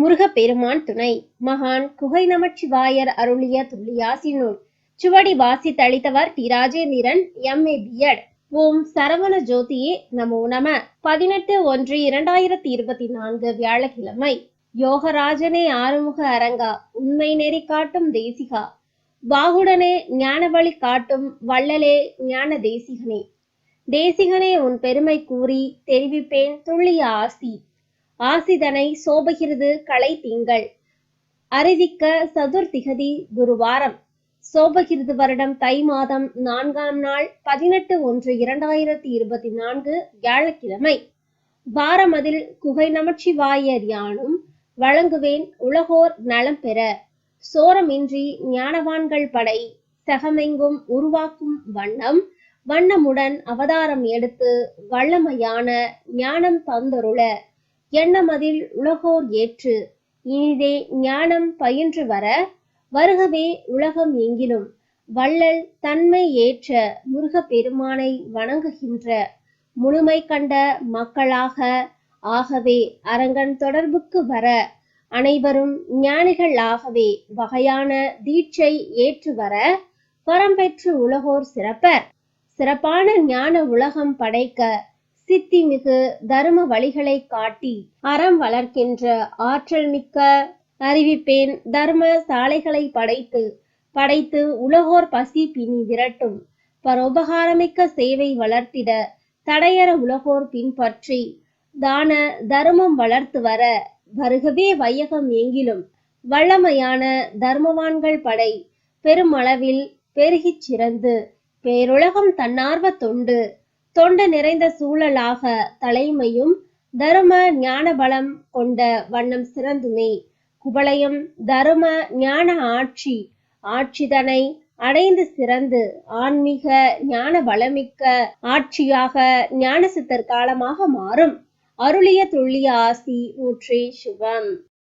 முருகப்பெருமான் துணை. மகான் குகை நமச்சிவாயர் அருளிய துள்ளியாசி நூல் சுவடி வாசி தளித்தவர் T Rajendran M A BEd ஓம் சரவண ஜோதியே நமோ நம. பதினெட்டு ஒன்று இரண்டாயிரத்தி இருபத்தி நான்கு வியாழக்கிழமை. யோகராஜனே ஆறுமுக அரங்கா. உண்மை நெறி காட்டும் தேசிகா. வாகுடனே ஞானவழி காட்டும் வள்ளலே ஞான தேசிகனே. தேசிகனே உன் பெருமை கூறி தெரிவிப்பேன் துள்ளிய ஆசி ஆசிதனை சோபகிருது களை திங்கள். அறிவிக்க சதுர்த்திகதி குருவாரம். சோபகிருது வருடம் தை மாதம் நான்காம் நாள் பதினெட்டு ஒன்று இரண்டாயிரத்தி இருபத்தி நான்கு வியாழக்கிழமை. பாரமதில் குகை நமச்சிவாயர் யானும் வழங்குவேன் உலகோர் நலம் பெற. சோரமின்றி ஞானவான்கள் படை சகமெங்கும் உருவாக்கும் வண்ணம் வண்ணமுடன் அவதாரம் எடுத்து வல்லமையான ஞானம் தந்தருள. எண்ணமதில் உலகோர் ஏற்று இனிதே ஞானம் பயின்று வர வருகவே உலகம் எங்கிலும். வள்ளல் தன்மை ஏற்ற முருகப்பெருமானை வணங்குகின்ற முழுமை கண்ட மக்களாக ஆகவே அரங்கன் தொடர்புக்கு வர அனைவரும் ஞானிகள் ஆகவே வகையான தீட்சை ஏற்று வர பரம்பெற்று உலகோர் சிறப்பர். சிறப்பான ஞான உலகம் படைக்க சித்தி மிகு தரும வழிகளை காட்டி அறம் வளர்க்கின்ற ஆற்றல் மிக்க அறிவிப்பேன். தர்ம சாலைகளை படைத்து படைத்து உலகோர் பசி பிணி விரட்டும். பரோபகாரமிக்க சேவை வளர்த்திட தடையற உலகோர் பின்பற்றி தான தர்மம் வளர்த்து வர வருகவே வையகம் எங்கிலும். வல்லமையான தர்மவான்கள் படை பெருமளவில் பெருகிச் சிறந்து பேருலகம் தன்னார்வ தொண்டு தொண்டு நிறைந்த சூழலாக தலைமையும் தரும ஞான பலம் கொண்ட வண்ணம் சிறந்துமே. குவளையம் தரும ஞான ஆட்சி ஆட்சிதனை அடைந்து சிறந்து ஆன்மீக ஞான வளமிக்க ஆட்சியாக ஞான சித்தர் காலமாக மாறும். அருளிய துள்ளிய ஆசி ஊற்றி சுபம்